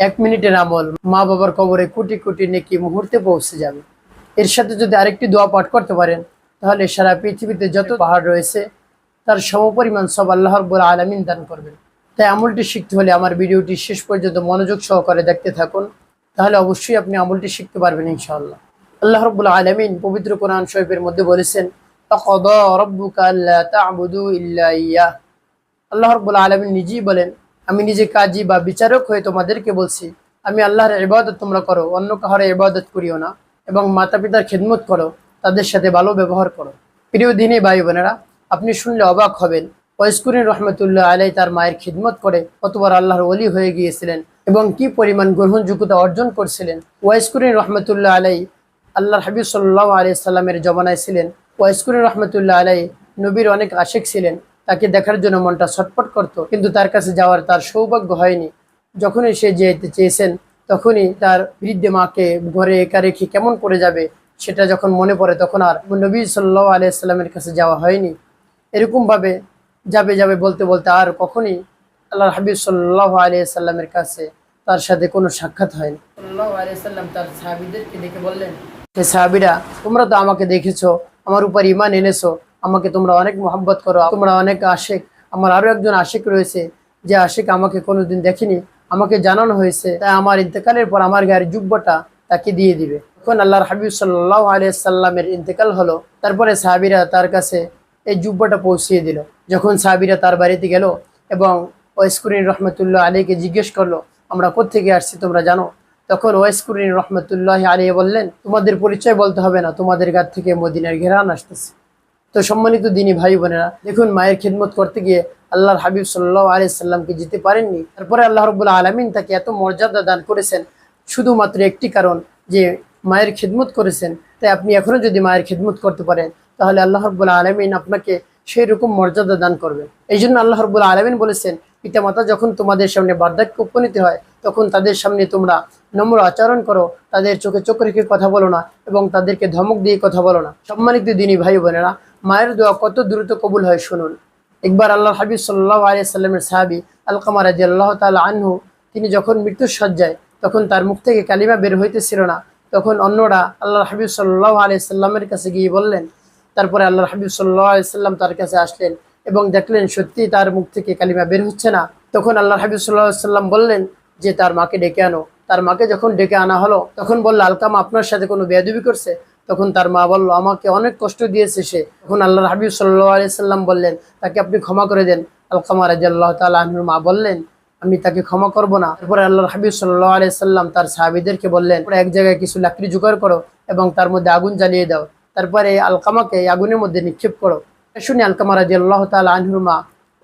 এক মিনিটের আমল, মা বাবার কবরে কোটি কোটি নেকি মুহূর্তে পৌঁছে যাবে। এর সাথে যদি আরেকটি দোয়া পাঠ করতে পারেন, তাহলে সারা পৃথিবীতে যত পাহাড় রয়েছে, তার সমপরিমাণ সব আল্লাহর বলে আলামিন দান করবেন। তাই আমলটি শিখতে হলে আমার ভিডিওটি শেষ পর্যন্ত মনোযোগ সহকারে দেখতে থাকুন, তাহলে অবশ্যই আপনি আমলটি শিখতে পারবেন ইনশাআল্লাহ। আল্লাহ রব্বুল আলমিন পবিত্র কোরআন শরীফের মধ্যে বলেছেন। আল্লাহ রব্বুল আলমিন নিজেই বলেন আমি নিজে কাজী বা বিচারক হয়ে তোমাদেরকে বলছি, আমি আল্লাহর ইবাদত তোমরা করো, অন্য কাহার ইবাদত করিও না এবং মাতা পিতার খেদমত করো, তাদের সাথে ভালো ব্যবহার করো। প্রিয় দিনে ভাই বোনেরা, আপনি শুনলে অবাক হবেন ওয়াইস্কুরিন রহমতুল্লাহ আলাই তার মায়ের খিদমত করে কতবার আল্লাহর অলি হয়ে গিয়েছিলেন এবং কি পরিমাণ গ্রহণযোগ্যতা অর্জন করছিলেন। ওয়াইস্কুরিন রহমতুল্লাহ আলাই আল্লাহর হাবিব সাল্লাহ আলি সাল্লামের জমানায় ছিলেন। ওয়াইস্কুরিন রহমতুল্লাহ আলাই নবীর অনেক আশেক ছিলেন। তাকে দেখার জন্য মনটা ছটপট করত। কিন্তু তার কাছে যাওয়ার তার সৌভাগ্য হয়নি। যখনই সে যেতে চেয়েছেন, তখনই তার বৃদ্ধে মাকে ঘরে একা রেখে কেমন করে যাবে, সেটা যখন মনে পড়ে, তখন আর নবী সাল্লাহ আলিয়াল্লামের কাছে যাওয়া হয়নি। এরকমভাবে যাবে যাবে বলতে বলতে আর কখনই আল্লাহ হাবিব সাল্লাহ আলিয়াল্লামের কাছে তার সাথে কোনো সাক্ষাৎ হয়নি। সাল্লাহ তার সাহাবিদেরকে দেখে বললেন সাহাবিরা, তোমরা তো আমাকে দেখেছ, আমার উপর ইমান এনেছো আমাকে তোমরা অনেক মোহাব্বত করো, তোমরা অনেক আশেক। আমার আরও একজন আশেক রয়েছে, যে আশেক আমাকে কোনোদিন দেখেনি, আমাকে জানানো হয়েছে। তাই আমার ইন্তেকালের পর আমার গায়ের জুব্বটা তাকে দিয়ে দিবে। তখন আল্লাহর হাবিব সাল্লাহ আলিয়াল্লামের ইন্তেকাল হলো, তারপরে সাহাবিরা তার কাছে এই জুব্বটা পৌঁছিয়ে দিল। যখন সাহাবিরা তার বাড়িতে গেল এবং ওয়াইস্কুরিন রহমতুল্লাহ আলীকে জিজ্ঞেস করল, আমরা কোত্থেকে আসছি তোমরা জানো? তখন ওয়াইস্কুরিন রহমতুল্লাহ আলী বললেন, তোমাদের পরিচয় বলতে হবে না, তোমাদের গাছ থেকে মদিনার ঘেরান আসতেছে। তো সম্মানিত দিনী ভাই বোনেরা, দেখুন মায়ের খিদমত করতে গিয়ে আল্লাহর হাবিব সাল্লাহ আলি সাল্লামকে যেতে পারেননি। তারপরে আল্লাহ রবুল্লা আলমিন তাকে এত মর্যাদা দান করেছেন, শুধুমাত্র একটি কারণ যে মায়ের খিদমত করেছেন। তাই আপনি এখনও যদি মায়ের খিদমত করতে পারেন, তাহলে আল্লাহ রব্বুল্লা আলমিন আপনাকে সেই রকম মর্যাদা দান করবে। এই জন্য আল্লাহ রব্বুল্লা আলমিন বলেছেন, পিতামাতা যখন তোমাদের সামনে বার্ধক্য উপনীত হয়, তখন তাদের সামনে তোমরা নম্র আচরণ করো, তাদের চোখে চোখ রেখে কথা বলো না এবং তাদেরকে ধমক দিয়ে কথা বলো না। সম্মানিত দিনী ভাই বোনেরা মায়ের দোয়া কত দ্রুত কবুল হয় শুনুন। একবার আল্লাহ হাবিব সাল্লাহ আলিয়া সাল্লামের সাহাবি আলকামা রাজি আল্লাহ তালা আনহু, তিনি যখন মৃত্যুর সজ্জায় তখন তার মুখ থেকে কালিমা বের হইতেছিল না। তখন অন্যরা আল্লাহ হাবিব সাল্লাহ আলিয়া সাল্লামের কাছে গিয়ে বললেন, তারপরে আল্লাহ হাবিব সাল্লাহ সাল্লাম তার কাছে আসলেন এবং দেখলেন সত্যি তার মুখ থেকে কালিমা বের হচ্ছে না। তখন আল্লাহ হাবিব সাল্লাহ সাল্লাম বললেন, যে তার মাকে ডেকে আনো। তার মাকে যখন ডেকে আনা হলো, তখন বলল, আলকামা আপনার সাথে কোনো বেয়াদবি করছে? তখন তার মা বলল, আমাকে অনেক কষ্ট দিয়েছে সে। তখন আল্লাহ হাবিব সাল্লাহ আলি সাল্লাম বললেন, তাকে আপনি ক্ষমা করে দেন। আলকামা রাজি আল্লাহ তালুর মা বললেন, আমি তাকে ক্ষমা করব না। তারপরে আল্লাহ হাবিব সাল্লাহ আলি সাল্লাম তার সাহাবিদেরকে বললেন "তোমরা এক জায়গায় কিছু লাকড়ি জোগাড় করো এবং তার মধ্যে আগুন জ্বালিয়ে দাও। তারপরে আলকামাকে আগুনের মধ্যে নিক্ষেপ করো। শুনে আলকামা রাজি আল্লাহ তাল আনহুর মা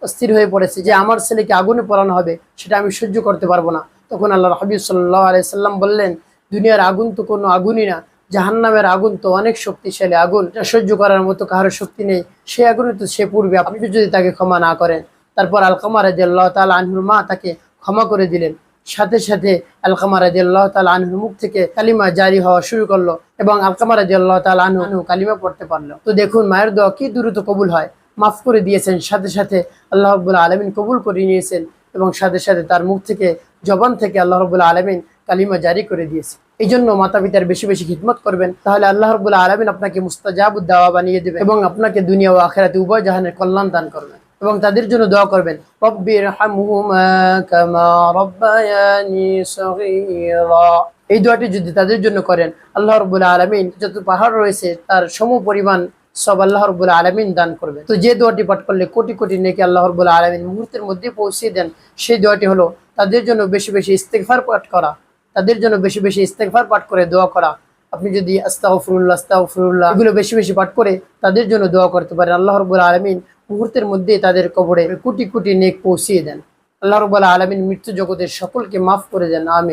অস্থির হয়ে পড়েছে যে, আমার ছেলেকে আগুনে পড়ানো হবে, সেটা আমি সহ্য করতে পারব না। তখন আল্লাহ হাবিব সাল্লাহ আলি সাল্লাম বললেন, দুনিয়ার আগুন তো কোনো আগুনই না। জাহান্নামের আগুন তো অনেক শক্তিশালী আগুন। সহ্য করার মতো কারও শক্তি নেই। সে আগুনে তো সে পূর্বে আপনি যদি তাকে ক্ষমা না করেন। তারপর আলকামা রাজি আল্লাহ তাল আনহুর মা তাকে ক্ষমা করে দিলেন। সাথে সাথে আলকামা রাজি আল্লাহ তাল আনহুর মুখ থেকে কালিমা জারি হওয়া শুরু করল এবং আলকামা রাজি আল্লাহ তাল আনহু কালিমা পড়তে পারল। তো দেখুন, মায়ের দোয়া কি দ্রুত কবুল হয়। মাফ করে দিয়েছেন। সাথে সাথে আল্লাহ রব্বুল্লা আলমিন কবুল করে নিয়েছেন এবং সাথে সাথে তার মুখ থেকে, জবান থেকে আল্লাহ রবুল্লা আলমিন কালিমা জারি করে দিয়েছে এই জন্য মাতা পিতার বেশি বেশি খিদমত করবেন, তাহলে আল্লাহ রবুল্লা আলমিন আপনাকে মুস্তাজাবুদ্দাওয়া বানিয়ে দেবে এবং আপনাকে দুনিয়া ও আখেরাতে উভয় জাহানের কল্যাণ দান করবেন এবং তাদের জন্য দোয়া করবেন এই দোয়াটি যদি তাদের জন্য করেন, আল্লাহ রবুল্লা আলমিন যত পাহাড় রয়েছে তার সম পরিমাণ সব আল্লাহ রবুল্লা আলমিন দান করবে তো যে দোয়াটি পাঠ করলে কোটি কোটি নেকি আল্লাহ রবুল্লা আলমিন মুহূর্তের মধ্যে পৌঁছে দেন, সেই দোয়াটি হলো তাদের জন্য বেশি বেশি ইস্তেকফার পাঠ করা। তাদের জন্য বেশি বেশি ইস্তেকফার পাঠ করে দোয়া করা। আপনি যদি আস্তাফরুল্লাহ আস্তাফরুল্লাহ এগুলো বেশি বেশি পাঠ করে তাদের জন্য দোয়া করতে পারেন। আল্লাহ রবুল্লা আলমিন মুহূর্তের মধ্যে তাদের কবরে কোটি কোটি নেক পৌঁছিয়ে দেন। আল্লাহ রবুল্লাহ আলমিন মৃত্যু জগতের সকলকে মাফ করে দেন। আমিন।